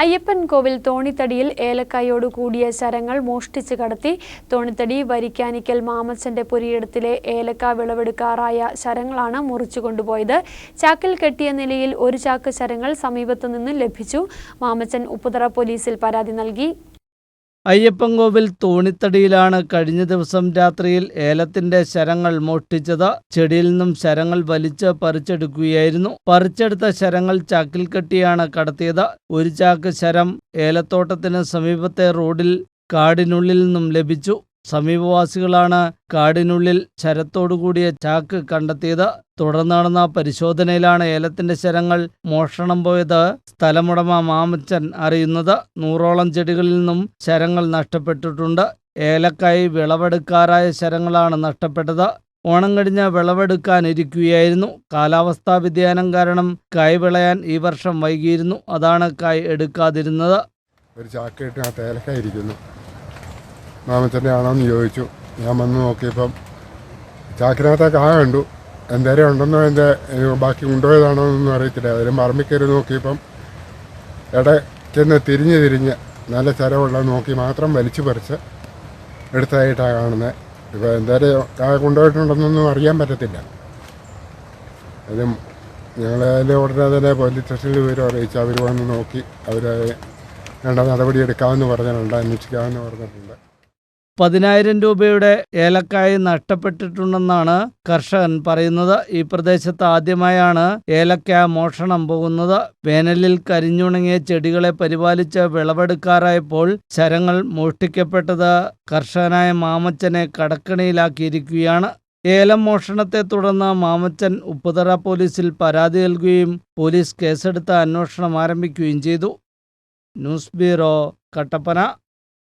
അയ്യപ്പൻ കോവിൽ തോണിത്തടിയിൽ ഏലക്കായോട് കൂടിയ ശരങ്ങൾ മോഷ്ടിച്ച് കടത്തി. തോണിത്തടി വരിക്കാനിക്കൽ മാമച്ചന്റെ പുരിയിടത്തിലെ ഏലക്ക വിളവെടുക്കാറായ ശരങ്ങളാണ് മുറിച്ചു കൊണ്ടുപോയത്. ചാക്കിൽ കെട്ടിയ നിലയിൽ ഒരു ചാക്ക് ശരങ്ങൾ സമീപത്തു നിന്ന് ലഭിച്ചു. മാമച്ചൻ ഉപ്പുതറ പോലീസിൽ പരാതി നൽകി. അയ്യപ്പൻകോവിൽ തോണിത്തടിയിലാണ് കഴിഞ്ഞ ദിവസം രാത്രിയിൽ ഏലത്തിന്റെ ശരങ്ങൾ മോഷ്ടിച്ചത്. ചെടിയിൽ നിന്നും ശരങ്ങൾ വലിച്ച് പറിച്ചെടുക്കുകയായിരുന്നു. പറിച്ചെടുത്ത ശരങ്ങൾ ചാക്കിൽ കെട്ടിയാണ് കടത്തിയത്. ഒരു ചാക്ക് ശരം ഏലത്തോട്ടത്തിന് സമീപത്തെ റോഡിൽ കാടിനുള്ളിൽ നിന്നും ലഭിച്ചു. സമീപവാസികളാണ് കാടിനുള്ളിൽ ശരത്തോടുകൂടിയ ചാക്ക് കണ്ടെത്തിയത്. തുടർന്ന് പരിശോധനയിലാണ് ഏലത്തിന്റെ ശരങ്ങൾ മോഷണം പോയത്. സ്ഥലമുടമ മാമച്ചൻ അറിയുന്നത് നൂറോളം ചെടികളിൽ നിന്നും ശരങ്ങൾ നഷ്ടപ്പെട്ടിട്ടുണ്ട്. ഏലക്കായി വിളവെടുക്കാറായ ശരങ്ങളാണ് നഷ്ടപ്പെട്ടത്. ഓണം കഴിഞ്ഞ് വിളവെടുക്കാനിരിക്കുകയായിരുന്നു. കാലാവസ്ഥാ വ്യതിയാനം കാരണം കായ് വിളയാൻ ഈ വർഷം വൈകിയിരുന്നു. അതാണ് കായ് എടുക്കാതിരുന്നത്. ഒരു ചാക്കയിട്ടിനകത്ത് ആ ഇരിക്കുന്നു. മാമച്ചന്റെ ആണോന്ന് ചോദിച്ചു. ഞാൻ വന്ന് നോക്കിയപ്പം ചാക്കിനകത്ത് ആ കണ്ടു. എന്തേരം ഉണ്ടെന്നോ എന്റെ ബാക്കി കൊണ്ടുപോയതാണോ എന്നൊന്നും അറിയത്തില്ല. അതിലും പറമ്പിൽ കയറി നോക്കിയപ്പം ഇടയ്ക്കൊന്ന് തിരിഞ്ഞ് തിരിഞ്ഞ് നല്ല ചരവുള്ള നോക്കി മാത്രം വലിച്ചു പറിച്ച് എടുത്തതായിട്ടാണ് കാണുന്നത് ഇപ്പോൾ എന്തായാലും കായ കൊണ്ടുപോയിട്ടുണ്ടെന്നൊന്നും അറിയാൻ പറ്റത്തില്ല. അതും അതിൽ ഉടനെ തന്നെ പോലീസ് സ്റ്റേഷനിൽ വിവരം അറിയിച്ചു അവർ വന്ന് നോക്കി. അവർ വേണ്ട നടപടി എടുക്കാമെന്ന് പറഞ്ഞിട്ടുണ്ട് അന്വേഷിക്കാമെന്ന് പറഞ്ഞിട്ടുണ്ട്. പതിനായിരം രൂപയുടെ ഏലക്കായ് നഷ്ടപ്പെട്ടിട്ടുണ്ടെന്നാണ് കർഷകൻ പറയുന്നത്. ഈ പ്രദേശത്ത് ആദ്യമായാണ് ഏലക്ക മോഷണം പോകുന്നത്. വേനലിൽ കരിഞ്ഞുണങ്ങിയ ചെടികളെ പരിപാലിച്ച് വിളവെടുക്കാറായപ്പോൾ ശരങ്ങൾ മോഷ്ടിക്കപ്പെട്ടത് കർഷകനായ മാമച്ചനെ കടക്കണിയിലാക്കിയിരിക്കുകയാണ്. ഏലം മോഷണത്തെ തുടർന്ന് മാമച്ചൻ ഉപ്പുതറ പോലീസിൽ പരാതി നൽകുകയും പോലീസ് കേസെടുത്ത് അന്വേഷണം ആരംഭിക്കുകയും ചെയ്തു. News bureau Kattappana.